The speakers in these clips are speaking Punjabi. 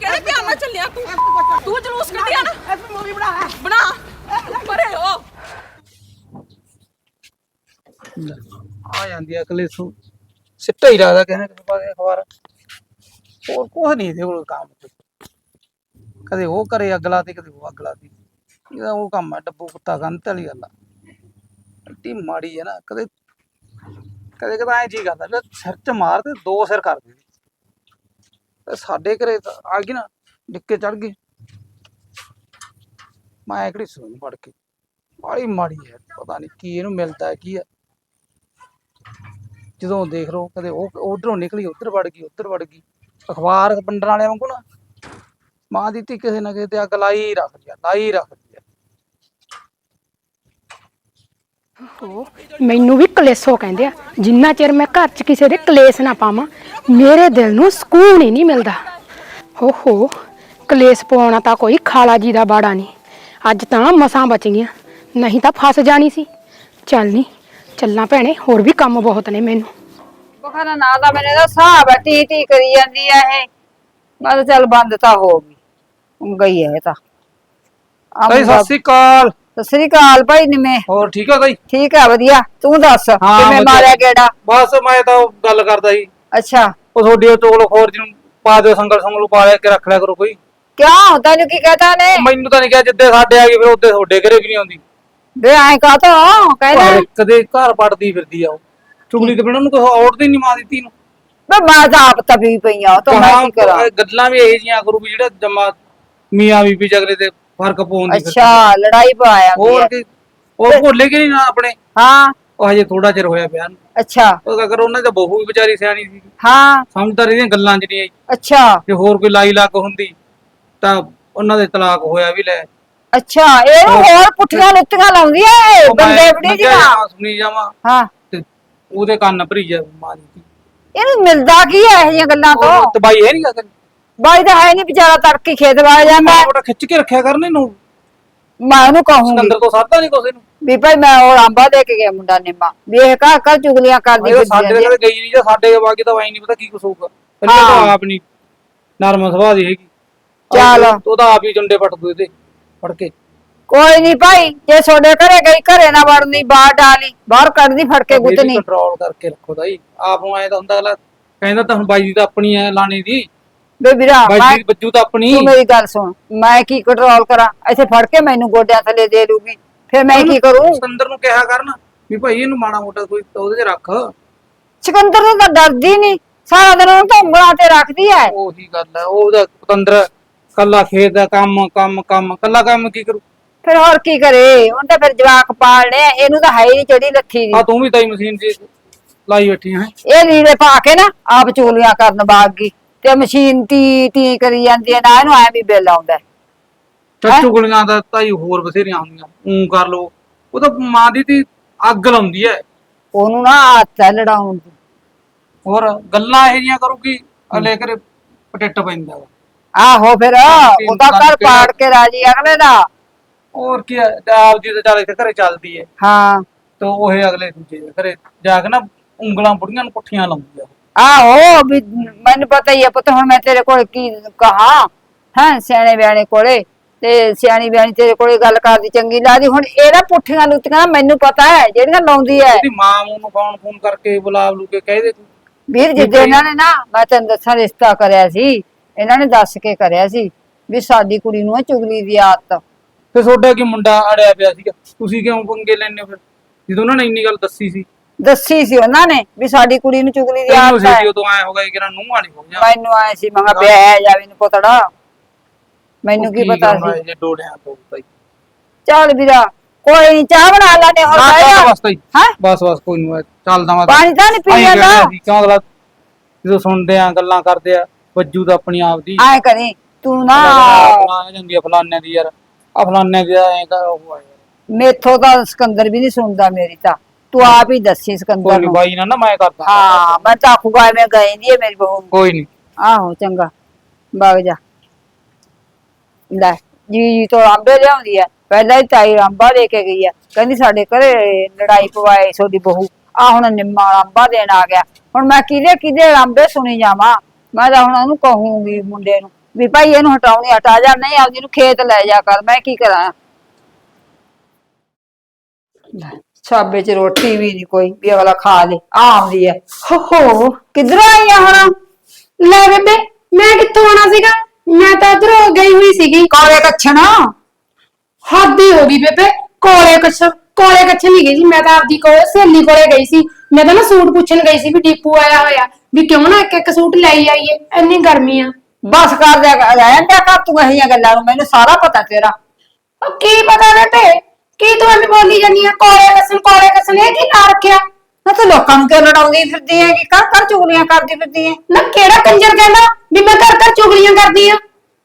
ਕਿਹੜੇ ਧਿਆਨ ਨਾਲ ਚੱਲਿਆ ਤੂੰ? ਤੂੰ ਜਲੂਸ ਕੱਢਿਆ ਨਾ। ਐਸੀ ਮੂਵੀ ਬਣਾ ਬਣਾ। ਪਰੇ ਹੋ। ਆ ਜਾਂਦੀ ਆ ਅਗਲੇ ਸੂ। ਸਿੱਟਾ ਹੀ ਲੱਗਦਾ ਕਹਿੰਦੇ ਕਿਸੇ ਪਾਸੇ ਅਖਬਾਰ। ਹੋਰ ਕੁਛ ਨਹੀਂ ਇਹਦੇ ਕੋਲ ਕੰਮ ਕਦੇ ਉਹ ਕਰੇ ਅਗਲਾ ਤੇ ਕਦੇ ਉਹ ਅਗਲਾ ਤੇ। ਇਹਦਾ ਉਹ ਕੰਮ ਹੈ ਡੱਬੂ ਕੁੱਤਾ ਗੰਤ ਵਾਲੀ ਗੱਲ ਆ। ਇੱਡੀ ਮਾੜੀ ਹੈ ਨਾ ਕਦੇ ਕਦੇ ਕਦੇ ਐਂ ਜੀ ਕਰਦਾ ਵੀ ਸਿਰ ਚ ਮਾਰ ਤੇ ਦੋ ਸਿਰ ਕਰ ਦੇ ਤੇ ਸਾਡੇ ਘਰੇ ਤਾਂ ਆ ਗਈ ਨਾ ਡਿੱਕੇ ਚੜ ਗਈ ਮੈਂ ਕਿਹੜੀ ਸੁਣ ਪੜ ਕੇ, ਬਾਲੀ ਮਾੜੀ ਹੈ, ਪਤਾ ਨਹੀਂ ਕੀ ਇਹਨੂੰ ਮਿਲਦਾ ਕੀ ਹੈ। ਜਦੋਂ ਦੇਖ ਲਓ, ਕਦੇ ਉਹ ਉਧਰੋਂ ਨਿਕਲੀ, ਉਧਰ ਵੜ ਗਈ, ਉਧਰ ਵੜ ਗਈ। ਅਖਬਾਰ ਪੰਡਰਾਂ ਵਾਲਿਆਂ ਵਾਂਗੂ ਨਾ, ਮਾਂ ਦੀ ਧੀ ਕਿਸੇ ਨਾ ਕਿਸੇ ਤੇ ਅੱਗ ਲਾਈ ਰੱਖਦੀ ਆ ਲਾਈ ਰੱਖਦੀ ਆ ਮੈਨੂੰ ਵੀ ਕਲੇਸੋ ਕਹਿੰਦੇ ਆ, ਜਿੰਨਾ ਚਿਰ ਮੈਂ ਘਰ 'ਚ ਕਿਸੇ ਦੇ ਕਲੇਸ਼ ਨਾ ਪਾਵਾਂ ਮੇਰੇ ਦਿਲ ਨੂੰ ਸਕੂਨ ਹੀ ਨਹੀਂ ਮਿਲਦਾ। ਹੋ ਹੋ ਕਲੇਸ਼ ਪਵਾਉਣਾ ਤਾਂ ਕੋਈ ਖਾਲਾ ਜੀ ਦਾ ਬਾੜਾ ਨਹੀਂ। ਅੱਜ ਤਾਂ ਮਸਾਂ ਬਚ ਗਈਆਂ। ਨਹੀਂ ਤਾਂ ਫਸ ਜਾਣੀ ਸੀ। ਚੱਲ ਨਹੀਂ ਚੱਲਾਂ ਭੈਣੇ ਹੋਰ ਵੀ ਕੰਮ ਬਹੁਤ ਨੇ ਮੈਨੂੰ। ਬਖਾਨਾ ਨਾ ਦਾ ਮੈਨੇ ਦਾ ਹਿਸਾਬ ਹੈ ਟੀ ਟੀ ਕਰੀ ਜਾਂਦੀ ਆ ਇਹ। ਮੈਂ ਤਾਂ ਚੱਲ ਬੰਦ ਤਾਂ ਹੋ ਗਈ। ਗਈ ਹੈ ਇਹ ਤਾਂ। ਮੁੰਡਾ- ਸਤਿ ਸ੍ਰੀ ਅਕਾਲ। ਸਤਿ ਸ੍ਰੀ ਅਕਾਲ ਭਾਈ ਨਿਮੇ। ਹੋਰ ਠੀਕ ਆ ਭਾਈ ਠੀਕ ਆ ਵਧੀਆ। ਤੂੰ ਦੱਸ ਕਿਵੇਂ ਵਧੀਆ। ਮਾਰਿਆ ਗੇੜਾ? ਬਸ ਮੈਂ ਤਾਂ ਉਹ ਗੱਲ ਕਰਦਾ ਸੀ। ਅੱਛਾ। ਉਹ ਤੁਹਾਡੀ ਉਹ ਚੋਲ ਖੋਰ ਜੀ ਨੂੰ ਪਾ ਦਿਓ ਸੰਗਲ ਸੰਗਲ ਪਾ ਲਿਆ ਕੇ ਰੱਖ ਲਿਆ ਕਰੋ ਕੋਈ। ਕਿਉਂ? ਤੈਨੂੰ ਕੀ ਕਹਤਾ ਨੇ ਮੈਨੂੰ ਤਾਂ ਨਹੀਂ ਕਿਹਾ ਜਿੱਦੇ ਸਾਡੇ ਆ ਗਏ ਫਿਰ ਉੱਦੇ ਤੁਹਾਡੇ ਘਰੇ ਵੀ ਨਹੀਂ ਆਉਂਦੀ। ਵੇ ਐਂ ਕਾ ਤੋ ਕਹਿੰਦਾ ਕਦੇ ਘਰ ਪੜਦੀ ਫਿਰਦੀ ਆ ਉਹ। ਚੁਗਲੀ ਤੇ ਬਿਨਾਂ ਨੂੰ ਕੋਈ ਔੜਦੀ ਨਹੀਂ ਮਾਂ ਦਿੱਤੀ ਨੂੰ। ਵੇ ਮੈਂ ਤਾਂ ਆਪ ਤਪੀ ਪਈ ਆ ਤਾਂ ਮੈਂ ਕੀ ਕਰਾਂ? ਗੱਲਾਂ ਵੀ ਇਹ ਜੀਆਂ ਕਰੂ ਵੀ ਜਿਹੜਾ ਜਮਾ ਮੀਆਂ ਬੀਬੀ ਜਗਲੇ ਤੇ ਫ਼ਰਕ ਪਾਉਣ ਦੀ ਫਿਰਦੀ। ਅੱਛਾ ਲੜਾਈ ਪਾਇਆ ਹੋਰ ਕੀ? ਉਹ ਭੁੱਲੇ ਕਿ ਨਹੀਂ ਨਾ ਆਪਣੇ? ਹਾਂ। ਉਹ ਹਜੇ ਥੋੜਾ ਚਿਰ ਹੋਇਆ ਪਿਆ ਨੂੰ। ਅੱਛਾ। ਉਹ ਅਗਰ ਉਹਨਾਂ ਦੀ ਬਹੂ ਵੀ ਵਿਚਾਰੀ ਸਿਆਣੀ ਸੀ। ਹਾਂ। ਸਮਝਦਾਰ ਇਹਦੀਆਂ ਗੱਲਾਂ ਆਈ ਅੱਛਾ। ਜੇ ਹੋਰ ਕੋਈ ਲਾਈ ਲੱਗ ਹੁੰਦੀ ਤਾਂ ਉਹਨਾਂ ਦੇ ਤਲਾਕ ਹੋਇਆ ਵੀ ਲੈ। ਅੱਛਾ ਇਹ ਹੋਰ ਪੁੱਠੀਆਂ ਲੁੱਟੀਆਂ ਲਾਉਂਦੀ ਐ ਉਹ ਮੈਂ ਬੰਦੇ ਬੜੀ ਲੱਗਿਆ ਜੀਆਂ ਜਾਵਾਂ, ਸੁਣੀ ਜਾਵਾਂ। ਹਾਂ। ਤੇ ਉਹਦੇ ਕੰਨ ਭਰੀ ਜਾ ਮਾਂ ਦੀ। ਇਹਨੂੰ ਮਿਲਦਾ ਕੀ ਐ ਇਹ ਜਿਹੀਆਂ ਗੱਲਾਂ ਤੋਂ? ਤਬਾਈ ਹੈ ਨਹੀਂ ਕਰੀ ਬਾਈ ਤਾਂ ਹੈ ਨਹੀਂ ਵਿਚਾਰਾ ਤੜਕੇ ਖੇਤ ਜਾਂਦਾ ਮਾੜਾ ਖਿੱਚ ਕੇ ਰੱਖਿਆ ਕਰਨ ਇਹਨੂੰ ਮੈਂ ਉਹਨੂੰ ਕਹੂੰਗੀ। ਸਿਕੰਦਰ ਤੋਂ ਸਾਦਾ ਨਹੀਂ ਕੋਸੇ ਨੂੰ ਵੀ ਭਾਈ ਮੈਂ ਉਹ ਆਂਬਾ ਦੇ ਕੇ ਗਿਆ ਮੁੰਡਾ ਨਿੰਮਾ। ਵੀ ਇਹ ਘਰ ਘਰ ਚੁਗਲੀਆਂ ਕਰਦੀ ਇਹ ਫਿਰਦੀ ਸਾਡੇ ਘਰੇ ਗਈ ਨਹੀਂ ਜਾਂ ਸਾਡੇ ਬਾਕੀ ਤਾਂ ਵਾਈ ਨਹੀਂ ਪਤਾ ਕੀ ਕੁਛ ਹੋਊਗਾ। ਤਾਂ ਹਾਂ। ਆਪ ਨਹੀਂ ਨਰਮ ਸੁਭਾਅ ਦੀ ਹੈਗੀ। ਚੱਲ। ਉਹਦਾ ਆਪ ਹੀ ਜੰਡੇ ਪੱਟ ਦੂ ਇਹਦੇ ਫੜ ਕੇ। ਕੋਈ ਨਹੀਂ ਭਾਈ ਜੇ ਤੁਹਾਡੇ ਘਰੇ ਗਈ ਘਰੇ ਨਾ ਵੜਨੀ ਬਾਹਰ ਡਾਲੀ ਬਾਹਰ ਕੱਢਦੀ ਫੜ ਕੇ ਗੁੱਤਨੀ। ਕੰਟਰੋਲ ਕਰਕੇ ਰੱਖੋ ਤਾਈ। ਆਪ ਨੂੰ ਐ ਤਾਂ ਹੁੰਦਾ ਅਗਲਾ ਕਹਿੰਦਾ ਤਾਂ ਹੁਣ ਬਾਈ ਦੀ ਤਾਂ ਆਪਣੀ ਐ ਲਾਣੇ ਦੀ। ਵੇ ਵੀਰਾ ਬਾਈ ਮੈਂ ਬੱਜੂ ਤਾਂ ਆਪਣੀ। ਤੂੰ ਮੇਰੀ ਗੱਲ ਸੁਣ ਮੈਂ ਕੀ ਕੰਟਰੋਲ ਕਰਾਂ? ਇੱਥੇ ਫੜ ਕੇ ਮੈਨੂੰ ਗੋਡਿਆਂ ਥੱਲੇ ਦੇ ਦੂਗੀ ਫਿਰ ਮੈਂ ਕੀ ਕਰੂੰ? ਸਿਕੰਦਰ ਨੂੰ ਕਿਹਾ ਕਰਨ ਵੀ ਭਾਈ ਇਹਨੂੰ ਮਾੜਾ ਮੋਟਾ ਕੋਈ ਉਹਦੇ 'ਚ ਰੱਖ। ਸਿਕੰਦਰ ਨੂੰ ਤਾਂ ਡਰਦੀ ਨਹੀਂ ਸਾਰਾ ਦਿਨ ਉਹਨੂੰ ਤਾਂ ਉਂਗਲਾਂ ਤੇ ਰੱਖਦੀ ਐ। ਉਹੀ ਗੱਲ ਹੈ ਉਹਦਾ ਪਤੰਦਰ ਕੱਲਾ ਖੇਤ ਦਾ ਕੰਮ ਕੰਮ ਕੰਮ ਕੱਲਾ ਕੰਮ ਕੀ ਕਰੂ? ਫਿਰ ਹੋਰ ਕੀ ਕਰੇ? ਹੁਣ ਤਾਂ ਫਿਰ ਜਵਾਕ ਪਾਲ ਲਿਆ ਇਹਨੂੰ ਤਾਂ ਹੈ ਹੀ ਨਹੀਂ ਚੜੀ ਲੱਥੀ ਦੀ। ਆ ਤੂੰ ਵੀ ਤਾਈ ਮਸ਼ੀਨ 'ਚ ਲਾਈ ਬੈਠੀ ਹੈ। ਇਹ ਲੀੜੇ ਪਾ ਕੇ ਨਾ ਆਪ ਚੂਲੀਆਂ ਕਰਨ ਬਾਗ। ਗਈ ਤੇ ਮਸ਼ੀਨ ਤੀ ਤੀ ਕਰੀ ਜਾਂਦੀ ਹੈ ਨਾ ਇਹਨੂੰ ਐ ਵੀ ਬਿੱਲ ਆਉਂਦਾ ਹੈ। ਚੱਚੂ ਗੁਲੀਆਂ ਦਾ ਤਾਈ ਹੋਰ ਬਥੇਰੀਆਂ ਹੁੰਦੀਆਂ। ਊਂ ਕਰ ਲੋ ਉਹ ਤਾਂ ਮਾਂ ਦੀ ਤੀ ਅੱਗ ਲਾਉਂਦੀ ਐ ਉਹਨੂੰ ਨਾ ਆਦਤ ਹੈ ਲੜਾਉਣ ਦੀ। ਹੋਰ ਗੱਲਾਂ ਇਹ ਜੀਆਂ ਕਰੂਗੀ ਅਲੇ ਕਰੇ ਪਟਿੱਟ ਪੈਂਦਾ ਵਾ। ਆਹੋ ਫਿਰ ਉਹਦਾ ਘਰ ਪਾੜ ਕੇ ਰਾਜੀ ਅਗਲੇ ਦਾ। ਹੋਰ ਕੀ ਹੈ ਤੇ ਆਪ ਜੀ ਤਾਂ ਚੱਲ ਇੱਥੇ ਘਰੇ ਚੱਲਦੀ ਐ ਹਾਂ। ਤੇ ਉਹ ਇਹ ਅਗਲੇ ਦੂਜੇ ਦੇ ਘਰੇ ਜਾ ਕੇ ਨਾ ਉਂਗਲਾਂ ਬੁੜੀਆਂ ਨੂੰ ਪੁੱਠੀਆਂ ਲਾਉਂਦੀ ਆ। ਉਹ। ਆਹੋ ਵੀ ਮੈਨੂੰ ਪਤਾ ਹੀ ਹੈ ਪੁੱਤ ਹੁਣ ਮੈਂ ਤੇਰੇ ਕੋਲ ਕੀ ਕਹਾ ਹਾਂ ਸਿਆਣੇ ਬਿਆਣੇ ਕੋਲੇ ਤੇ ਸਿਆਣੀ ਬਿਆਣੀ ਤੇਰੇ ਕੋਲੇ ਗੱਲ ਕਰਦੀ ਚੰਗੀ ਲੱਗਦੀ। ਹੁਣ ਇਹਦਾ ਪੁੱਠੀਆਂ ਲੁੱਟੀਆਂ ਮੈਨੂੰ ਪਤਾ ਹੈ ਜਿਹੜੀਆਂ ਲਾਉਂਦੀ ਹੈ। ਉਹਦੀ ਮਾਂ ਨੂੰ ਫੋਨ ਫੋਨ ਕਰਕੇ ਬੁਲਾ ਬਲੂ ਕੇ ਕਹਿ ਦੇ ਤੂੰ। ਵੀਰ ਜਿੱਦੇ ਇਹਨਾਂ ਨੇ ਨਾ ਮੈਂ ਤੈਨੂੰ ਦੱਸਾਂ ਰਿਸ਼ਤਾ ਕਰਿਆ ਸੀ ਇਹਨਾਂ ਨੇ ਦੱਸ ਕੇ ਕਰਿਆ ਸੀ ਵੀ ਸਾਡੀ ਕੁੜੀ ਨੂੰ ਹੈ ਚੁਗਲੀ ਦੀ ਆਦਤ। ਤੇ ਤੁਹਾਡਾ ਕੀ ਮੁੰਡਾ ਅੜਿਆ ਪਿਆ ਸੀਗਾ? ਤੁਸੀਂ ਕਿਉਂ ਪੰਗੇ ਲੈਣੇ ਫਿਰ? ਜਦੋਂ ਉਹਨਾਂ ਨੇ ਇੰਨੀ ਗੱਲ ਦੱਸੀ ਸੀ। ਦੱਸੀ ਸੀ ਉਹਨਾਂ ਨੇ ਵੀ ਸਾਡੀ ਕੁੜੀ ਨੂੰ ਚੁਗਲੀ ਦੀ ਆਦਤ ਹੈ। ਸੀ ਉਦੋਂ ਐ ਹੋ ਗਿਆ ਕਿ ਨਾ ਨੂੰਹ ਵਾਲੀ ਹੋ ਗਿਆ। ਮੈਨੂੰ ਆਏ ਸੀ ਮੈਂ ਕਿਹਾ ਵਿਆਹ ਜਾਵੇ ਨੂੰ ਪਤੜਾ। ਮੈਨੂੰ ਕੀ ਪਤਾ ਸੀ। ਜੇ ਡੋੜਿਆਂ ਤੋਂ ਭਾਈ। ਚੱਲ ਵੀਰਾ ਕੋਈ ਨਹੀਂ ਚਾਹ ਬਣਾ ਲੈਣੇ ਹੁਣ ਹਾਂ ਬਹਿ ਜਾ। ਬਸ ਤਾਈ ਹੈਂ? ਬਸ ਬਸ ਕੋਈ ਨਹੀਂ ਚੱਲਦਾ ਮੈਂ ਪਾਣੀ ਤਾਂ ਨਹੀਂ ਪੀ ਆਈਂ ਜਾਂਦਾ? ਕਹਿੰਦੇ ਸੀ, ਕਿਉਂ ਅਗਲਾ ਜਦੋਂ ਸੁਣਦੇ ਆ ਗੱਲਾਂ ਕਰਦੇ ਆ ਵੱਜੂ ਤਾਂ ਆਪਣੀ ਆਪ ਦੀ ਐ ਕਰੀ ਤੂੰ ਨਾ ਆ ਜਾਂਦੀ ਆ ਫਲਾਨੇ ਦੀ ਯਾਰ। ਆ ਫਲਾਨੇ ਦੀ ਐ ਕਰ ਉਹ ਆ ਯਾਰ। ਮੇਥੋਂ ਤਾਂ ਸਿਕੰਦਰ ਵੀ ਨਹੀਂ ਸੁਣਦਾ ਮੇਰੀ ਤਾਂ। ਤੂੰ ਆਪ ਹੀ ਦੱਸੀ ਕੋਈ ਸਿਕੰਦਰ ਨਹੀਂ ਨੂੰ। ਬਾਈ ਨਾ ਨਾ ਮੈਂ ਕਰਦਾ। ਹਾਂ ਮੈਂ ਤਾਂ ਆਖੂਗਾ ਐਵੇਂ ਗਈ ਦੀ ਹੈ ਮੇਰੀ ਬਹੂ। ਕੋਈ ਨਹੀਂ ਆਹੋ ਚੰਗਾ। ਵਗ ਜਾ। ਲੈ ਜੀ ਜੀ ਤੋਂ ਆਂਬੇ ਲਿਆਉਂਦੀ ਐ ਪਹਿਲਾਂ ਹੀ ਤਾਈ ਆਂਬਾ ਲੈ ਕੇ ਗਈ ਐ ਕਹਿੰਦੀ ਸਾਡੇ ਘਰੇ ਲੜਾਈ ਪਵਾਏ ਸੋਦੀ ਬਹੂ। ਆ ਹੁਣ ਨਿੰਮਾ ਵਾਲਾ ਆਂਬਾ ਦੇਣ ਆ ਗਿਆ। ਹੁਣ ਮੈਂ ਕਿਹਦੇ ਕਿਹਦੇ ਆਂਬੇ ਸੁਣੀ ਜਾਵਾਂ? ਮੈਂ ਤਾਂ ਹੁਣ ਉਹਨੂੰ ਕਹੂੰਗੀ ਮੁੰਡੇ ਨੂੰ ਵੀ ਭਾਈ ਇਹਨੂੰ ਹਟਾਉਣੀ ਹਟਾ ਜਾ ਨਹੀਂ ਆਪਦੀ ਨੂੰ ਖੇਤ ਲੈ ਜਾ ਕਰ ਮੈਂ ਕੀ ਕਰਾਂ? ਲੈ, ਛਾਬੇ ਚ ਰੋਟੀ ਵੀ ਨਹੀਂ ਕੋਈ ਵੀ ਅਗਲਾ ਖਾ ਲੇ ਆ ਆਉਂਦੀ ਹੈ ਹੋ ਹੋ ਕਿੱਧਰੋਂ ਆਈ ਆ ਹੁਣ? ਲੈ ਬੇਬੇ ਮੈਂ ਕਿੱਥੋਂ ਆਣਾ ਸੀਗਾ? ਮੈਂ ਤਾਂ ਉਧਰੋਂ ਗਈ ਹੋਈ ਸੀਗੀ। ਕਾਲੇ ਕੱਛਣ? ਹੱਦ ਹੀ ਹੋ ਗਈ ਬੇਬੇ ਕੋਲੇ ਕੱਛ ਕੋਲੇ ਕੱਛ ਨਹੀਂ ਗਈ ਸੀ। ਮੈਂ ਤਾਂ ਆਪਦੀ ਕੋਲ ਸਹੇਲੀ ਕੋਲੇ ਗਈ ਸੀ। ਮੈਂ ਤਾਂ ਨਾ ਸੂਟ ਪੁੱਛਣ ਗਈ ਸੀ ਵੀ ਡੀਪੂ ਆਇਆ ਹੋਇਆ ਵੀ ਕਿਉਂ ਨਾ ਇੱਕ ਇੱਕ ਸੂਟ ਲੈ ਆਈਏ ਇੰਨੀ ਗਰਮੀ ਆ। ਬਸ ਕਰ ਦਿਆ ਰਹਿਣ ਦਿਆ ਕਰ ਤੂੰ ਇਹੀਆਂ ਗੱਲਾਂ ਨੂੰ ਮੈਨੂੰ ਸਾਰਾ ਪਤਾ ਤੇਰਾ। ਉਹ ਕੀ ਪਤਾ ਬੇਬੇ? ਕੀ ਤੂੰ ਐਵੇਂ ਬੋਲੀ ਜਾਂਦੀ ਆ? ਕੋਲੇ ਕੱਛਣ ਕੋਲੇ ਕੱਛਣ ਇਹ ਕੀ ਲਾ ਰੱਖਿਆ? ਨਾ ਤੂੰ ਲੋਕਾਂ ਨੂੰ ਕਿਉਂ ਲੜਾਉਂਦੀ ਫਿਰਦੀ ਹੈ ਕਿ ਕਰ ਕਰ ਚੁਗਲੀਆਂ ਕਰਦੀ ਫਿਰਦੀ ਹੈ। ਨਾ ਕਿਹੜਾ ਕੰਜਰ ਕਹਿੰਦਾ ਵੀ ਮੈਂ ਘਰ ਘਰ ਚੁਗਲੀਆਂ ਕਰਦੀ ਆ?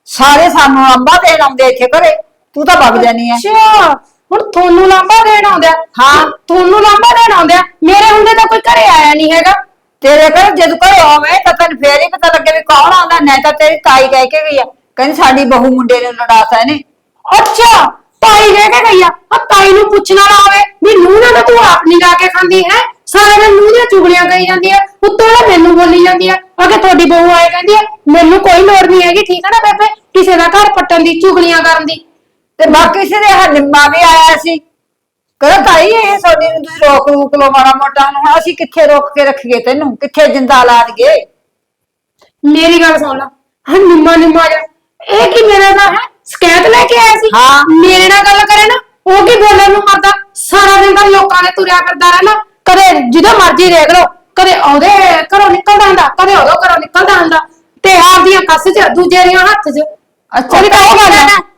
ਸਾਰੇ ਸਾਨੂੰ ਅੰਬਾ ਦੇਣ ਆਉਂਦੇ ਇੱਥੇ ਘਰੇ। ਤੂੰ ਤਾਂ ਵਗ ਜਾਨੀ ਹੈ ਅੱਛਾ ਹੁਣ ਤੁਹਾਨੂੰ ਲਾਂਬਾ ਦੇਣ ਆਉਂਦਾ ਹਾਂ। ਤੁਹਾਨੂੰ ਲਾਂਬਾ ਦੇਣ ਆਉਂਦਾ ਮੇਰੇ ਹੁੰਦੇ ਤਾਂ ਕੋਈ ਘਰੇ ਆਇਆ ਨਹੀਂ ਹੈਗਾ। ਤੇਰੇ ਘਰ ਜਦ ਘਰੇ ਆਵੇਂ ਤਾਂ ਤੈਨੂੰ ਫੇਰ ਹੀ ਪਤਾ ਲੱਗੇ ਵੀ ਕੌਣ ਆਉਂਦਾ ਨਹੀਂ ਤਾਂ ਤੇਰੀ ਤਾਈ ਕਹਿ ਕੇ ਗਈ ਆ। ਕਹਿੰਦੀ ਸਾਡੀ ਬਹੂ ਮੁੰਡੇ ਨੂੰ ਲੜਾਤਾ ਇਹਨੇ। ਅੱਛਾ ਤਾਈ ਕਹਿ ਕੇ ਗਈ ਆ ਆ ਤਾਈ ਨੂੰ ਪੁੱਛਣਾ ਨਾ ਆਵੇ ਵੀ ਨੂੰਹ ਨਾਲ ਤਾਂ ਤੂੰ ਆਪ ਨਹੀਂ ਲਾ ਕੇ ਖਾਂਦੀ, ਹੈ? ਸਾਰੇ ਦਿਨ ਨੂੰਹ ਦੀਆਂ ਚੁਗਲੀਆਂ ਕਹੀ ਜਾਂਦੀ ਆ, ਉੱਤੋਂ ਨਾ ਮੈਨੂੰ ਬੋਲੀ ਜਾਂਦੀ ਆ ਆ ਤੁਹਾਡੀ ਬਹੂ ਆਏ ਕਹਿੰਦੀ ਆ, ਮੈਨੂੰ ਕੋਈ ਲੋੜ ਨਹੀਂ ਹੈਗੀ, ਠੀਕ ਹੈ ਨਾ ਬੇਬੇ? ਕਿਸੇ ਦਾ ਘਰ ਪੱਟਣ ਦੀ, ਚੁਗਲੀਆਂ ਕਰਨ ਦੀ। ਤੇ ਬਾਕੀ ਸਿਰੇ ਹਲਿੰਮਾ ਵੀ ਆਇਆ ਸੀ। ਕਹਿੰਦਾ, ਤਾਈ, ਇਹ ਤੁਹਾਡੀ ਨੂੰ ਤੁਸੀਂ ਰੋਕ ਰੂਕ ਲੋ ਮਾੜਾ ਮੋਟਾ, ਹੁਣ ਅਸੀਂ ਕਿੱਥੇ ਰੋਕ ਕੇ ਰੱਖੀਏ ਤੈਨੂੰ? ਕਿੱਥੇ ਜਿੰਦਾ ਲਾ ਦਈਏ ਮੇਰੀ ਗੱਲ ਸੁਣ ਲਾ, ਹਾਂ ਨਿੰਮਾ ਨਿੰਮਾ ਜਾ ਇਹ ਕੀ ਮੇਰਾ ਨਾਲ ਹੈ? ਸ਼ਿਕਾਇਤ ਲੈ ਕੇ ਆਇਆ ਸੀ? ਹਾਂ। ਮੇਰੇ ਨਾਲ ਗੱਲ ਕਰੇ ਨਾ ਉਹ ਕੀ ਬੋਲਣ ਨੂੰ ਮਰਦਾ? ਸਾਰਾ ਦਿਨ ਤਾਂ ਲੋਕਾਂ ਨੇ ਤੁਰਿਆ ਫਿਰਦਾ ਰਹਿਣਾ ਕਦੇ ਜਿਹਦਾ ਮਰਜ਼ੀ ਦੇਖ ਲਓ ਕਦੇ ਉਹਦੇ ਘਰੋਂ ਨਿਕਲਦਾ ਹੁੰਦਾ ਕਦੇ ਉਹਦੇ ਘਰੋਂ ਨਿਕਲਦਾ ਹੁੰਦਾ। ਤੇ ਆਪਦੀਆਂ ਕੱਸ 'ਚ ਦੂਜੇ ਦੀਆਂ ਹੱਥ 'ਚ। ਅੱਛਾ ਉਹਦੀ ਤਾਂ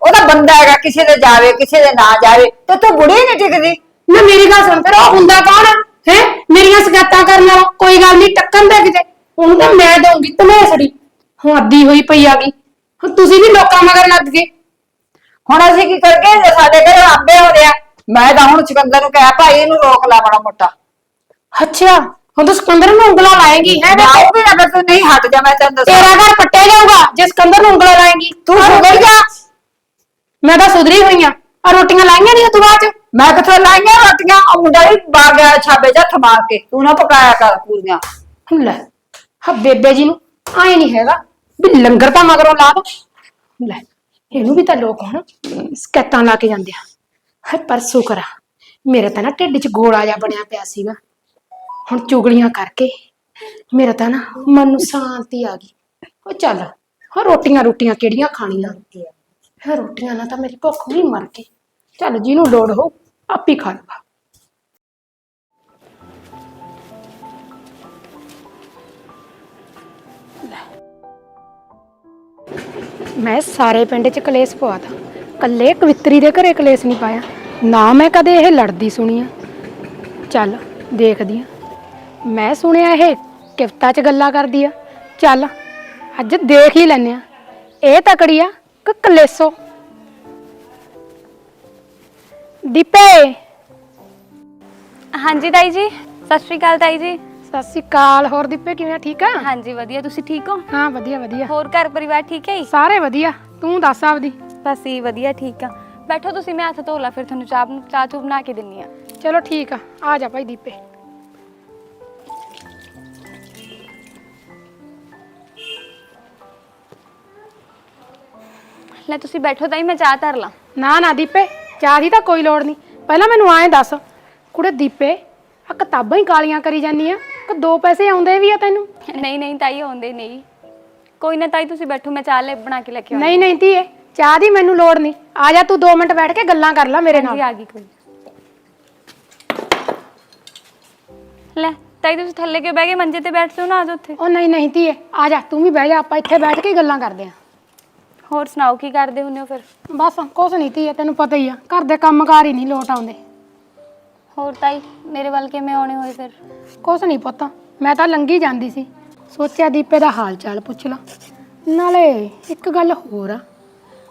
ਉਹ ਗੱਲ ਬੰਦਾ ਹੈਗਾ ਕਿਸੇ ਦੇ ਜਾਵੇ ਕਿਸੇ ਦੇ ਨਾ ਜਾਵੇ ਤੇ ਤੂੰ ਬੁੜੀ ਨਹੀਂ ਟਿਕਦੀ। ਨਾ ਮੇਰੀ ਗੱਲ ਸੁਣ ਫਿਰ ਉਹ ਹੁੰਦਾ ਕੌਣ ਹੈ ਹੈ? ਮੇਰੀਆਂ ਸਗਾਤਾਂ ਕਰਨ ਵਾਲਾ ਕੋਈ ਗੱਲ ਨਹੀਂ ਟੱਕਣ ਦੇ ਕਿਤੇ। ਉਹਨੂੰ ਤਾਂ ਮੈਂ ਦਊਂਗੀ ਤਮੇਸੜੀ। ਹੁਣ ਅੱਧੀ ਹੋਈ ਪਈ ਆ ਗਈ। ਹੁਣ ਤੁਸੀਂ ਵੀ ਲੋਕਾਂ ਮਗਰ ਲੱਗ ਗਏ। ਹੁਣ ਅਸੀਂ ਕੀ ਕਰਗੇ ਜੇ ਸਾਡੇ ਘਰੇ ਆਂਬੇ ਹੋ ਰਿਆ ਮੈਂ ਤਾਂ ਹੁਣ ਸਿਕੰਦਰ ਨੂੰ ਕਿਹਾ ਭਾਈ ਇਹਨੂੰ ਰੋਕ ਲਾ ਮਾੜਾ ਮੋਟਾ। ਅੱਛਾ ਹੁਣ ਤੂੰ ਸਿਕੰਦਰ ਨੂੰ ਉਂਗਲਾਂ ਲਾਏਂਗੀ? ਹੈ ਮੈਂ ਉਹ ਵੀ ਅਗਰ ਤੂੰ ਨਹੀਂ ਹਟ ਜਾ ਮੈਂ ਤੈਨੂੰ ਦੱਸਾਂ। ਤੇਰਾ ਘਰ ਪੱਟਿਆ ਜਾਊਗਾ ਜੇ ਸਿਕੰਦਰ ਨੂੰ ਉਂਗਲਾਂ ਲਾਏਂਗੀ। ਤੂੰ ਸੁਧਰ ਜਾ। ਮੈਂ ਤਾਂ ਸੁਧਰੀ ਹੋਈ ਆ। ਆ ਰੋਟੀਆਂ ਲਾਈਆਂ ਨਹੀਂ ਤੂੰ ਬਾਅਦ ਚ? ਮੈਂ ਕਿੱਥੋਂ ਲਾਈਆਂ ਰੋਟੀਆਂ? ਉਹ ਮੁੰਡਾ ਵੀ ਬਾਗ ਗਿਆ ਛਾਬੇ ਹੱਥ ਮਾਰ ਕੇ ਤੂੰ ਨਾ ਪਕਾਇਆ ਕਰ ਪੂਰੀਆਂ। ਲੈ ਹਾਂ ਬੇਬੇ ਜੀ ਨੂੰ ਆਏ ਨਹੀਂ ਹੈਗਾ ਵੀ ਲੰਗਰ ਤਾਂ ਮਗਰੋਂ ਲਾ ਦੋ। ਲੈ ਇਹਨੂੰ ਵੀ ਤਾਂ ਲੋਕ ਹੁਣ ਸਕੈਤਾਂ ਲਾ ਕੇ ਜਾਂਦੇ ਆ। ਹੈ ਪਰਸੋਂ ਕਰਾ। ਮੇਰੇ ਤਾਂ ਨਾ ਢਿੱਡ 'ਚ ਗੋਲਾ ਜਿਹਾ ਬਣਿਆ ਪਿਆ ਸੀਗਾ। ਹੁਣ ਚੁਗਲੀਆਂ ਕਰਕੇ ਮੇਰਾ ਤਾਂ ਨਾ ਮਨ ਨੂੰ ਸ਼ਾਂਤੀ ਆ ਗਈ। ਉਹ ਚੱਲ ਹਾਂ ਰੋਟੀਆਂ ਰੋਟੀਆਂ ਕਿਹੜੀਆਂ ਖਾਣੀਆਂ? ਹੈ ਰੋਟੀਆਂ ਨਾਲ ਤਾਂ ਮੇਰੀ ਭੁੱਖ ਵੀ ਮਰ ਗਈ। ਚੱਲ ਜਿਹਨੂੰ ਲੋੜ ਹੋ ਆਪੀ ਖਾ ਲਵਾ ਮੈਂ ਸਾਰੇ ਪਿੰਡ 'ਚ ਕਲੇਸ਼ ਪਵਾਤਾ ਕੱਲੇ ਕਵਿਤਰੀ ਦੇ ਘਰੇ ਕਲੇਸ਼ ਨਹੀਂ ਪਾਇਆ। ਨਾ ਮੈਂ ਕਦੇ ਇਹ ਲੜਦੀ ਸੁਣੀ ਆ। ਚੱਲ ਦੇਖਦੀ ਆ। ਮੈਂ ਸੁਣਿਆ ਇਹ ਕਿਫਤਾ 'ਚ ਗੱਲਾਂ ਕਰਦੀ ਆ। ਚੱਲ ਅੱਜ ਦੇਖ ਹੀ ਲੈਨੇ ਆ। ਇਹ ਤਕੜੀ ਆ ਕਿ ਕਲੇਸੋ? ਦੀਪੇ! ਹਾਂਜੀ ਤਾਈ ਜੀ, ਸਤਿ ਸ਼੍ਰੀ ਅਕਾਲ ਤਾਈ ਜੀ। ਸਤਿ ਸ਼੍ਰੀ ਅਕਾਲ। ਹੋਰ ਦੀਪੇ ਕਿਵੇਂ ਆ? ਠੀਕ ਆ? ਹਾਂਜੀ ਵਧੀਆ। ਤੁਸੀਂ ਠੀਕ ਹੋ? ਹਾਂ ਵਧੀਆ ਵਧੀਆ। ਹੋਰ ਘਰ ਪਰਿਵਾਰ ਠੀਕ ਹੈ ਜੀ? ਸਾਰੇ ਵਧੀਆ। ਤੂੰ ਦੱਸ ਆਪਦੀ। ਬਸ ਹੀ ਵਧੀਆ ਠੀਕ ਆ। ਬੈਠੋ ਤੁਸੀਂ ਮੈਂ ਹੱਥ ਧੋ ਲਾ ਫਿਰ ਤੁਹਾਨੂੰ ਚਾਹ ਚਾਹ ਚੂਹ ਬਣਾ ਕੇ ਦਿੰਨੀ ਆ ਚਲੋ ਠੀਕ ਆ। ਆ ਜਾ ਭਾਈ ਦੀਪੇ। ਲੈ ਤੁਸੀਂ ਬੈਠੋ ਤਾਈ ਮੈਂ ਚਾਹ ਧਰ ਲਾਂ। ਨਾ ਨਾ ਦੀਪੇ ਚਾਹ ਦੀ ਤਾਂ ਕੋਈ ਲੋੜ ਨਹੀਂ। ਪਹਿਲਾਂ ਮੈਨੂੰ ਐਂ ਦੱਸ। ਕੁੜੇ ਦੀਪੇ ਆ ਕਿਤਾਬਾਂ ਹੀ ਕਾਲੀਆਂ ਕਰੀ ਜਾਂਦੀ ਆ। ਕਿ ਦੋ ਪੈਸੇ ਆਉਂਦੇ ਵੀ ਆ ਤੈਨੂੰ? ਨਹੀਂ ਨਹੀਂ ਤਾਈ ਆਉਂਦੇ ਨਹੀਂ। ਕੋਈ ਨਾ ਤਾਈ ਤੁਸੀਂ ਬੈਠੋ ਮੈਂ ਚਾਹ ਲੈ ਬਣਾ ਕੇ ਲੈ ਕੇ ਆਉਂਦੀ ਨਹੀਂ ਨਹੀਂ ਧੀਏ ਚਾਹ ਦੀ ਮੈਨੂੰ ਲੋੜ ਨਹੀਂ। ਆ ਜਾ ਤੂੰ 2 ਮਿੰਟ ਬੈਠ ਕੇ ਗੱਲਾਂ ਕਰ ਲੈ ਮੇਰੇ ਹਾਂਜੀ ਨਾਲ। ਆ ਗਈ ਕੋਈ। ਲੈ ਤਾਈ ਤੁਸੀਂ ਥੱਲੇ ਕਿਉਂ ਬਹਿ ਗਏ? ਮੰਜੇ ਤੇ ਬੈਠ ਜਾਓ ਨਾ ਆ ਜਾਓ ਉੱਥੇ। ਉਹ ਨਹੀਂ ਨਹੀਂ ਧੀਏ ਆ ਜਾ ਤੂੰ ਵੀ ਬਹਿ ਜਾ ਆਪਾਂ ਇੱਥੇ ਬੈਠ ਕੇ ਹੀ ਗੱਲਾਂ ਕਰਦੇ ਆ ਹੋਰ ਸੁਣਾਓ ਕੀ ਕਰਦੇ ਹੁੰਦੇ ਹੋ ਫਿਰ? ਬਸ ਕੁਛ ਨਹੀਂ ਧੀਏ ਤੈਨੂੰ ਪਤਾ ਹੀ ਆ ਘਰ ਦੇ ਕੰਮਕਾਰ ਹੀ ਨਹੀਂ ਲੋਟ ਆਉਂਦੇ। ਹੋਰ ਤਾਈ ਮੇਰੇ ਵੱਲ ਕਿਵੇਂ ਆਉਣੇ ਹੋਏ ਫਿਰ? ਕੁਛ ਨਹੀਂ ਪੁੱਤ ਮੈਂ ਤਾਂ ਲੰਗੀ ਜਾਂਦੀ ਸੀ। ਸੋਚਿਆ ਦੀਪੇ ਦਾ ਹਾਲ ਚਾਲ ਪੁੱਛ ਲਾ। ਨਾਲੇ ਇੱਕ ਗੱਲ ਹੋਰ ਆ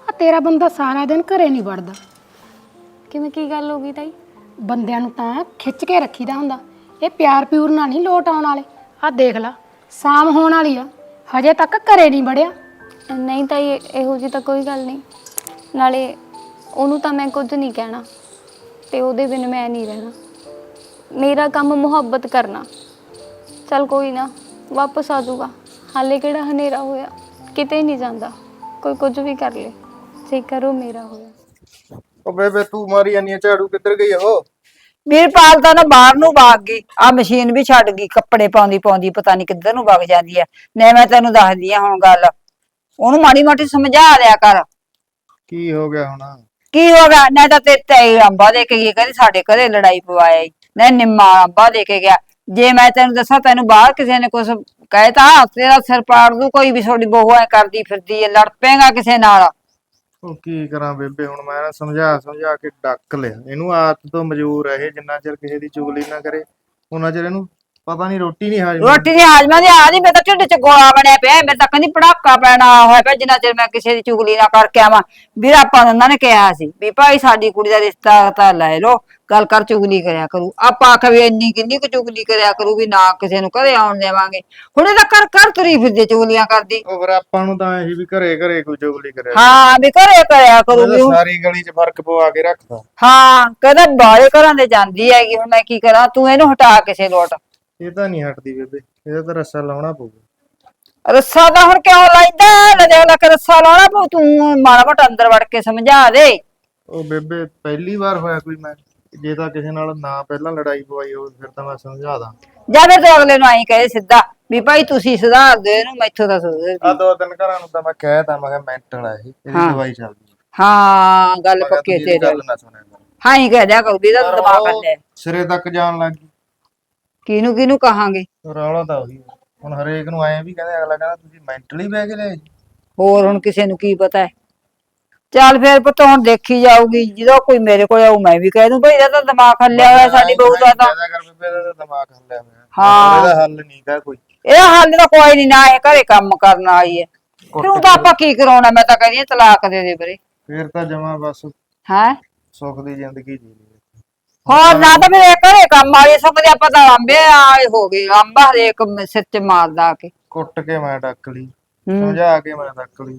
ਆ ਤੇਰਾ ਬੰਦਾ ਸਾਰਾ ਦਿਨ ਘਰੇ ਨਹੀਂ ਵੜਦਾ। ਕਿਵੇਂ ਕੀ ਗੱਲ ਹੋ ਗਈ ਤਾਈ? ਬੰਦਿਆਂ ਨੂੰ ਤਾਂ ਖਿੱਚ ਕੇ ਰੱਖੀਦਾ ਹੁੰਦਾ। ਇਹ ਪਿਆਰ ਪਿਊਰ ਨਾਲ ਨਹੀਂ ਲੋਟ ਆਉਣ ਵਾਲੇ। ਆ ਦੇਖ ਲਾ ਸ਼ਾਮ ਹੋਣ ਵਾਲੀ ਆ ਹਜੇ ਤੱਕ ਘਰੇ ਨਹੀਂ ਵੜਿਆ। ਨਹੀਂ ਤਾਂ ਇਹ- ਇਹੋ ਜੀ ਤਾਂ ਕੋਈ ਗੱਲ ਨਹੀਂ। ਨਾਲੇ ਉਹਨੂੰ ਤਾਂ ਮੈਂ ਕੁਝ ਨਹੀਂ ਕਹਿਣਾ। ਤੇ ਉਹਦੇ ਬਿਨ ਮੈਂ ਨਹੀਂ ਰਹਿਣਾ। ਮੇਰਾ ਕੰਮ ਮੁਹੱਬਤ ਕਰਨਾ। ਚਲ ਕੋਈ ਨਾ ਵਾਪਸ ਆ ਜਾਊਗਾ। ਹਾਲੇ ਕਿਹੜਾ ਹਨੇਰਾ ਹੋਇਆ? ਕਿਤੇ ਨਹੀਂ ਜਾਂਦਾ। ਕੋਈ ਕੁਝ ਵੀ ਕਰ ਲੇ। ਜੇਕਰ ਉਹ ਮੇਰਾ ਹੋਇਆ। ਉਹ ਬੇਬੇ ਤੂੰ ਮਾਰੀ ਜਾਨੀ ਆ ਝਾੜੂ। ਕਿੱਧਰ ਗਈ ਉਹ? ਵੀਰਪਾਲ ਤਾਂ ਨਾ ਬਾਹਰ ਨੂੰ ਭਾਗ ਗਈ। ਆ ਮਸ਼ੀਨ ਵੀ ਛੱਡ ਗਈ। ਕੱਪੜੇ ਪਾਉਂਦੀ ਪਾਉਂਦੀ ਪਤਾ ਨਹੀਂ ਕਿੱਧਰ ਨੂੰ ਵਗ ਜਾਂਦੀ ਐ ਨਹੀਂ ਮੈਂ ਤੈਨੂੰ ਦੱਸਦੀ ਆ ਹੁਣ ਗੱਲ। ਉਹਨੂੰ ਮਾੜੀ ਮਾੜੀ ਸਮਝਾ ਦਿਆ ਕਰ। ਕੀ ਹੋ ਗਿਆ ਹੁਣ? ਕੀ ਹੋ ਗਿਆ? ਨਾ ਤਾਂ ਤੇ ਤੇ ਅੰਬਾ ਦੇ ਕੇ ਗਈ, ਕਹਿੰਦੀ ਸਾਡੇ ਘਰੇ ਲੜਾਈ ਪਵਾਇਆ ਈ। ਨਾ ਨਿੰਮਾ ਅੰਬਾ ਦੇ ਕੇ ਗਿਆ। ਜੇ ਮੈਂ ਤੈਨੂੰ ਦੱਸਾਂ, ਤੈਨੂੰ ਬਾਹਰ ਕਿਸੇ ਨੇ ਕੁਝ ਕਹਿਤਾ, ਤੇਰਾ ਸਿਰ ਪਾੜ ਦੂ ਕੋਈ ਵੀ ਤੁਹਾਡੀ ਬਹੂ ਐ ਕਰਦੀ ਫਿਰਦੀ ਐ ਲੜ ਪਏਗਾ ਕਿਸੇ ਨਾਲ। ਉਹ ਕੀ ਕਰਾਂ ਬੇਬੇ, ਹੁਣ ਮੈਂ ਨਾ ਸਮਝਾ ਸਮਝਾ ਕੇ ਡੱਕ ਲਿਆ। ਇਹਨੂੰ ਆਦਤ ਤੋਂ ਮਜਬੂਰ ਹੈ ਇਹ, ਜਿੰਨਾ ਚਿਰ ਕਿਸੇ ਦੀ ਚੁਗਲੀ ਨਾ ਕਰੇ, ਉਹਨਾਂ ਚਿਰ ਇਹਨੂੰ ਪਤਾ ਨਹੀਂ ਰੋਟੀ ਨਹੀਂ ਹਾਜ਼ਮ। ਰੋਟੀ ਦੀ ਹਾਜ਼ਮਾ ਦੀ ਆ ਜੀ ਮੇਰੇ ਤਾਂ ਢਿੱਡ ਚ ਗੋਲਾ ਬਣਿਆ ਪਿਆ ਮੇਰੇ ਤਾਂ ਕਹਿੰਦੀ ਪੜਾਕਾ ਪੈਣਾ ਹੋਇਆ ਪਿਆ ਜਿੰਨਾ ਚਿਰ ਮੈਂ ਕਿਸੇ ਦੀ ਚੁਗਲੀ ਨਾ ਕਰਕੇ ਆਵਾਂ। ਵੀਰ ਆਪਾਂ ਨੂੰ ਉਹਨਾਂ ਨੇ ਕਿਹਾ ਸੀ ਵੀ ਭਾਈ ਸਾਡੀ ਕੁੜੀ ਦਾ ਰਿਸ਼ਤਾ ਤਾਂ ਲੈ ਲਓ ਗੱਲ ਕਰ ਚੁਗਲੀ ਕਰਿਆ ਕਰੂ। ਆਪਾਂ ਆਖ ਵੀ ਇੰਨੀ ਕਿੰਨੀ ਕੁ ਚੁਗਲੀ ਕਰਿਆ ਕਰੂ ਵੀ ਨਾ ਕਿਸੇ ਨੂੰ ਘਰੇ ਆਉਣ ਦੇਵਾਂਗੇ। ਹੁਣ ਇਹ ਤਾਂ ਕਰ ਕਰ ਤੁਰੀ ਫਿਰਦੇ ਚੁਗਲੀਆਂ ਕਰਦੀ। ਉਹ ਫਿਰ ਆਪਾਂ ਨੂੰ ਤਾਂ ਇਹੀ ਵੀ ਘਰੇ ਘਰੇ ਕੋਈ ਚੁਗਲੀ ਕਰਿਆ। ਹਾਂ ਵੀ ਘਰੇ ਕਰਿਆ ਕਰੂ ਵੀ ਹੁਣ- ਸਾਰੀ ਗਲੀ 'ਚ ਫ਼ਰਕ ਪਵਾ ਕੇ ਰੱਖਦਾ। ਹਾਂ ਕਹਿੰਦਾ ਬਾਲੇ ਘਰਾਂ ਦੇ ਜਾਂਦੀ ਹੈਗੀ ਹੁਣ ਮੈਂ ਕੀ ਕਰਾਂ ਤੂੰ ਇਹਨੂੰ ਹਟਾ ਕਿਸੇ ਲੋਟ। ਇਹ ਤਾਂ ਨਹੀਂ ਹਟਦੀ ਬੇਬੇ ਇਹਦਾ ਤਾਂ ਰੱਸਾ ਲਾਉਣਾ ਪਊਗਾ। ਰੱਸਾ ਤਾਂ ਹੁਣ ਕਿਉਂ ਲਾਈਦਾ? ਲੈ ਲੈ ਕੇ ਰੱਸਾ ਲਾਉਣਾ ਪਊ ਤੂੰ ਮਾੜਾ ਮੋਟਾ ਅੰਦਰ ਵੜ ਕੇ ਸਮਝਾ ਦੇ। ਉਹ ਬੇਬੇ ਪਹਿਲੀ ਵਾਰ ਹੋਇਆ ਕੋਈ ਮੈਂ ਜੇ ਤਾਂ ਕਿਸੇ ਨਾਲ ਨਾ ਪਹਿਲਾਂ ਲੜਾਈ ਪਵਾਈ ਹੋਵੇ ਫਿਰ ਤਾਂ ਮੈਂ ਸਮਝਾ ਦਾਂ। ਜਾਂ ਫਿਰ ਤੂੰ ਅਗਲੇ ਨੂੰ ਆਈ ਕਹੇ ਸਿੱਧਾ ਵੀ ਭਾਈ ਤੁਸੀਂ ਸੁਧਾਰ ਦਿਓ ਇਹਨੂੰ ਮੈਥੋਂ ਤਾਂ ਸੁਧਰ ਆ ਦੋ ਤਿੰਨ ਘਰਾਂ ਨੂੰ ਤਾਂ ਮੈਂ ਕਹਿ ਤਾ ਮੈਂ ਕਿਹਾ ਮੈਂਟਲ ਆ ਇਹ ਇਹਦੀ ਹਾਂ। ਦਵਾਈ ਚੱਲਦੀ ਹੈ ਹਾਂ ਗੱਲ ਮੈਂ ਕਿਹਾ ਪੱਕੀ ਤੁਸੀਂ ਇਹਦੀ ਤੇਰੀ। ਗੱਲ ਨਾ ਸੁਣਿਆ ਕਰੋ। ਹਾਂ ਹੀ ਕਹਿ ਦਿਆ ਕਰੂ ਵੀ ਇਹਦਾ ਤਾਂ ਦਿਮਾਗ ਹੱਲਿਆ ਸਿਰੇ ਤੱਕ ਜਾਣ ਲੱਗ ਗਈ। ਕਿਹਨੂੰ ਕਿਹਨੂੰ ਕਹਾਂਗੇ? ਰੌਲਾ ਤਾਂ ਉਹੀ। ਹੁਣ ਹਰੇਕ ਨੂੰ ਆਏ ਵੀ ਕਹਿੰਦੇ ਅਗਲਾ ਕਹਿੰਦਾ ਤੁਸੀਂ ਮੈਂਟਲੀ ਬਹਿ ਕੇ ਜੀ। ਹੋਰ ਹੁਣ ਕਿਸੇ ਨੂੰ ਕੀ ਪਤਾ ਹੈ? ਚੱਲ ਫਿਰ ਪੁੱਤ ਹੁਣ ਦੇਖੀ ਜਾਊਗੀ ਜਦੋਂ ਕੋਈ ਮੇਰੇ ਕੋਲ ਆਊ ਮੈਂ ਵੀ ਕਹਿ ਦੂੰ ਭਾਈ ਇਹਦਾ ਤਾਂ ਦਿਮਾਗ ਹੱਲਿਆ ਹੋਇਆ ਸਾਡੀ ਬਹੂ ਦਾ ਤਾਂ। ਕਰ ਦਿਮਾਗ ਹੱਲਿਆ ਹੋਇਆ ਹਾਂ। ਇਹਦਾ ਹੱਲ ਨਹੀਂ ਗਾ ਕੋਈ। ਇਹ ਹੱਲ ਤਾਂ ਕੋਈ ਨਹੀਂ ਨਾ ਇਹ ਘਰੇ ਕੰਮ ਕਰਨ ਆਈ ਹੈ। ਫਿਰ ਉਹ ਤਾਂ ਆਪਾਂ ਕੀ ਕਰਾਉਣਾ? ਮੈਂ ਤਾਂ ਕਹਿੰਦੀ ਹਾਂ ਤਲਾਕ ਦੇ ਦੇ ਵੀਰੇ। ਫਿਰ ਤਾਂ ਜਮਾ ਬਸ ਹੈ? ਸੁੱਖ ਦੀ ਜ਼ਿੰਦਗੀ ਜੀ ਲਈ। ਹੋਰ ਨਾ ਤਾਂ ਮੇਰੇ ਘਰੇ ਕੰਮ ਵਾਲੀ ਸਮਝਦੇ ਆਪਾਂ ਤਾਂ ਅੰਬੇ ਆਏ ਹੋ ਗਏ ਅੰਬਾ ਹਰੇਕ ਸਿਰ ਚ ਮਾਰਦਾ ਆ ਕੇ। ਕੁੱਟ ਕੇ ਮੈਂ ਡੱਕ ਲਈ ਹੂੰ। ਸਮਝਾ ਕੇ ਮੈਂ ਡੱਕ ਲਈ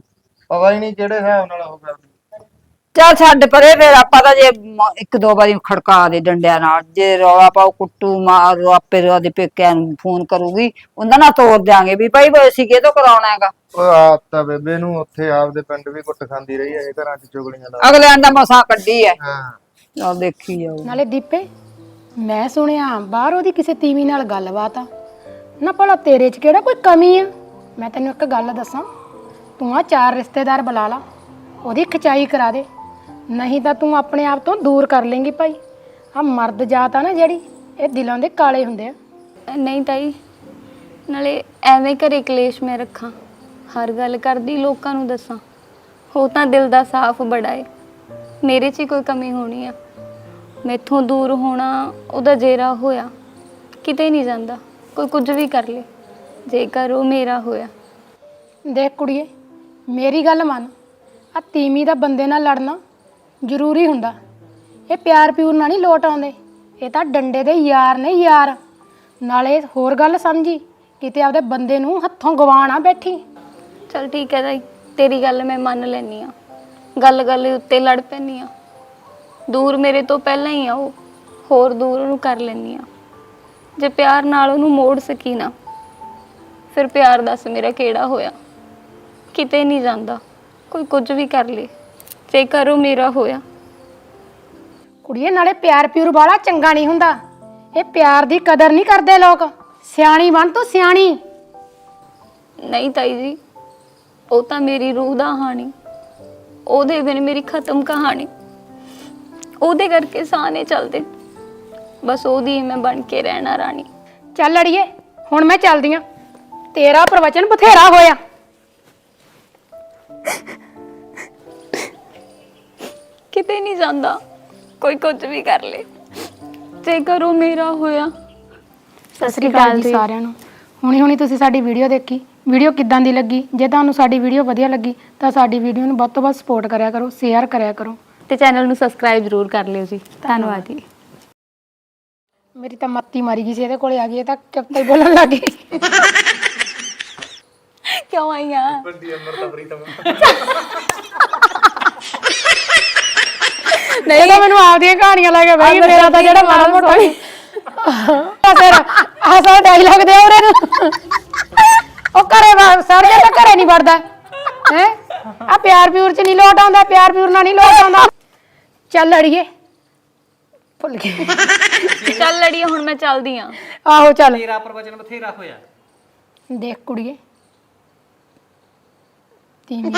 ਪਤਾ ਹੀ ਨਹੀਂ ਕਿਹੜੇ ਹਿਸਾਬ ਨਾਲ ਉਹ ਕਰਦੀ। ਚੱਲ ਛੱਡ ਪਰੇ ਫਿਰ ਆਪਾਂ ਤਾਂ ਜੇ ਮ- ਇੱਕ ਦੋ ਵਾਰੀ ਖੜਕਾ ਦੇ ਡੰਡਿਆਂ ਨਾਲ ਜੇ ਰੌਲਾ ਪਾਉ ਕੁੱਟੂ ਮਾਰ ਆਪੇ ਉਹਦੇ ਪੇਕਿਆਂ ਨੂੰ ਫੋਨ ਕਰੂਗੀ ਉਹਨਾਂ ਨਾਲ ਤੋੜ ਦਿਆਂਗੇ ਵੀ ਭਾਈ ਬਈ ਅਸੀਂ ਕਿਹਦੋਂ ਕਰਾਉਣਾ ਹੈਗਾ? ਉਹ ਆਪ ਤਾਂ ਬੇਬੇ ਨੂੰ ਉੱਥੇ ਆਪਦੇ ਪਿੰਡ ਵੀ ਕੁੱਟ ਖਾਂਦੀ ਰਹੀ ਹੈ ਇਹ ਘਰਾਂ 'ਚ ਚੁਗਲੀਆਂ ਲਾ ਅਗਲਿਆਂ ਦਾ ਮਸਾਂ ਕੱਢੀ ਹੈ। ਹਾਂ। ਚੱਲ ਦੇਖੀ ਜਾਊ ਨਾਲੇ ਦੀਪੇ ਮੈਂ ਸੁਣਿਆ ਬਾਹਰ ਉਹਦੀ ਕਿਸੇ ਤੀਵੀ ਨਾਲ ਗੱਲਬਾਤ ਆ। ਨਾ ਭਲਾ ਤੇਰੇ 'ਚ ਕਿਹੜਾ ਕੋਈ ਕਮੀ ਆ? ਮੈਂ ਤੈਨੂੰ ਇੱਕ ਗੱਲ ਦੱਸਾਂ ਤੂੰ ਆ ਚਾਰ ਰਿਸ਼ਤੇਦਾਰ ਬੁਲਾ ਲਾ ਉਹਦੀ ਖਚਾਈ ਕਰਾ ਦੇ। ਨਹੀਂ ਤਾਂ ਤੂੰ ਆਪਣੇ ਆਪ ਤੋਂ ਦੂਰ ਕਰ ਲੇਂਗੀ ਭਾਈ। ਆ ਮਰਦ ਜਾਤ ਆ ਨਾ ਜਿਹੜੀ ਇਹ ਦਿਲਾਂ ਦੇ ਕਾਲੇ ਹੁੰਦੇ ਆ। ਨਹੀਂ ਤਾਈ ਨਾਲੇ ਐਵੇਂ ਘਰੇ ਕਲੇਸ਼ ਮੈਂ ਰੱਖਾਂ। ਹਰ ਗੱਲ ਕਰਦੀ ਲੋਕਾਂ ਨੂੰ ਦੱਸਾਂ। ਉਹ ਤਾਂ ਦਿਲ ਦਾ ਸਾਫ਼ ਬੜਾ ਏ। ਮੇਰੇ 'ਚ ਹੀ ਕੋਈ ਕਮੀ ਹੋਣੀ ਆ। ਮੈਥੋਂ ਦੂਰ ਹੋਣਾ ਉਹਦਾ ਜੇਰਾ ਹੋਇਆ। ਕਿਤੇ ਨਹੀਂ ਜਾਂਦਾ। ਕੋਈ ਕੁਝ ਵੀ ਕਰ ਲੇ। ਜੇਕਰ ਉਹ ਮੇਰਾ ਹੋਇਆ। ਦੇਖ ਕੁੜੀਏ ਮੇਰੀ ਗੱਲ ਮੰਨ। ਆ ਤੀਵੀਂ ਦਾ ਬੰਦੇ ਨਾਲ ਲੜਨਾ ਜ਼ਰੂਰੀ ਹੁੰਦਾ। ਇਹ ਪਿਆਰ ਪਿਊਰ ਨਾਲ ਨਹੀਂ ਲੋਟ ਆਉਂਦੇ। ਇਹ ਤਾਂ ਡੰਡੇ ਦੇ ਯਾਰ ਨੇ ਯਾਰ। ਨਾਲੇ ਹੋਰ ਗੱਲ ਸਮਝੀ। ਕਿਤੇ ਆਪਦੇ ਬੰਦੇ ਨੂੰ ਹੱਥੋਂ ਗਵਾਣਾ ਬੈਠੀ। ਚਲ ਠੀਕ ਹੈ ਤਾਈ। ਤੇਰੀ ਗੱਲ ਮੈਂ ਮੰਨ ਲੈਨੀ ਆ ਗੱਲ ਗੱਲ ਉੱਤੇ ਲੜ ਪੈਂਦੀ ਆ ਦੂਰ ਮੇਰੇ ਤੋਂ ਪਹਿਲਾਂ ਹੀ ਆ ਉਹ। ਹੋਰ ਦੂਰ ਉਹਨੂੰ ਕਰ ਲੈਨੀ ਆ ਜੇ ਪਿਆਰ ਨਾਲ ਉਹਨੂੰ ਮੋੜ ਸਕੀ ਨਾ ਫਿਰ ਪਿਆਰ ਦੱਸ ਮੇਰਾ ਕਿਹੜਾ ਹੋਇਆ? ਕਿਤੇ ਨਹੀਂ ਜਾਂਦਾ। ਕੋਈ ਕੁਝ ਵੀ ਕਰ ਲੇ। ਜੇਕਰ ਉਹ ਮੇਰਾ ਹੋਇਆ। ਕੁੜੀਏ ਨਾਲੇ ਪਿਆਰ ਪਿਊਰ ਵਾਲਾ ਚੰਗਾ ਨਹੀਂ ਹੁੰਦਾ। ਇਹ ਪਿਆਰ ਦੀ ਕਦਰ ਨਹੀਂ ਕਰਦੇ ਲੋਕ। ਸਿਆਣੀ ਬਣ ਤੂੰ ਸਿਆਣੀ। ਨਹੀਂ ਤਾਈ ਜੀ ਉਹ ਤਾਂ ਮੇਰੀ ਰੂਹ ਦਾ ਹਾਣੀ। ਉਹਦੇ ਬਿਨ ਮੇਰੀ ਖਤਮ ਕਹਾਣੀ। ਉਹਦੇ ਕਰਕੇ ਸਾਹ ਨਹੀਂ ਚੱਲਦੇ। ਬਸ ਉਹਦੀ ਮੈਂ ਬਣ ਕੇ ਰਹਿਣਾ ਰਾਣੀ। ਚੱਲ ਅੜੀਏ ਹੁਣ ਮੈਂ ਚੱਲਦੀ ਆਂ। ਤੇਰਾ ਪ੍ਰਵਚਨ ਬਥੇਰਾ ਹੋਇਆ। ਕਿਤੇ ਨਹੀਂ ਜਾਂਦਾ। ਕੋਈ ਕੁਝ ਵੀ ਕਰ ਲੇ। ਜੇਕਰ ਉਹ ਮੇਰਾ ਹੋਇਆ। ਸਤਿ ਸ੍ਰੀ ਅਕਾਲ ਜੀ ਸਾਰਿਆਂ ਨੂੰ। ਹੁਣੀ ਹੁਣੀ ਤੁਸੀਂ ਸਾਡੀ ਵੀਡੀਓ ਦੇਖੀ। ਵੀਡੀਓ ਕਿੱਦਾਂ ਦੀ ਲੱਗੀ? ਜੇ ਤੁਹਾਨੂੰ ਸਾਡੀ ਵੀਡੀਓ ਵਧੀਆ ਲੱਗੀ ਤਾਂ ਸਾਡੀ ਵੀਡੀਓ ਨੂੰ ਵੱਧ ਤੋਂ ਵੱਧ ਸਪੋਰਟ ਕਰਿਆ ਕਰੋ ਸ਼ੇਅਰ ਕਰਿਆ ਕਰੋ। ਤੇ ਚੈਨਲ ਨੂੰ ਸਬਸਕ੍ਰਾਈਬ ਜ਼ਰੂਰ ਕਰ ਲਿਓ ਜੀ। ਧੰਨਵਾਦ। ਜੀ। ਮੇਰੀ ਤਾਂ ਮੱਤੀ ਮਾਰੀ ਗਈ ਸੀ ਇਹਦੇ ਕੋਲੇ ਆ ਗਈ ਇਹ ਤਾਂ ਕਿੱਥੇ ਹੀ ਬੋਲਣ ਲੱਗ ਗਈ? ਕਿਉਂ ਆਈਆਂ ਨਹੀਂ ਤਾਂ ਮੈਨੂੰ ਆਪਦੀਆਂ ਕਹਾਣੀਆਂ ਲੈ ਕੇ ਬਈ ਮੇਰਾ ਤਾਂ ਜਿਹੜਾ ਮਾੜਾ ਮੋਟਾ ਵੀ ਫਿਰ ਆਸਾ ਡਾਇਲੌਗ ਦੇ ਉਹਰੇ ਨੂੰ ਉਹ ਘਰੇ ਵਾ- ਜਾ ਤਾਂ ਘਰੇ ਨਹੀਂ ਵੜਦਾ। ਹੈ? ਆ ਪਿਆਰ ਪਿਉਰ ਚ ਨਹੀਂ ਲੋਟ ਆਉਂਦਾ ਪਿਆਰ ਪਿਉਰ ਨਾਲ ਨਹੀਂ ਲੋਟ ਆਉਂਦਾ। ਚੱਲ ਅੜੀਏ। ਭੁੱਲ ਗਏ ਚੱਲ ਲੜੀਏ ਹੁਣ ਮੈਂ ਚੱਲਦੀ ਆ। ਆਹੋ ਚੱਲ। ਤੇਰਾ ਪ੍ਰਵਚਨ ਬਥੇਰਾ ਹੋਇਆ। ਦੇਖ ਕੁੜੀਏ। ਤੀਵੀਂ।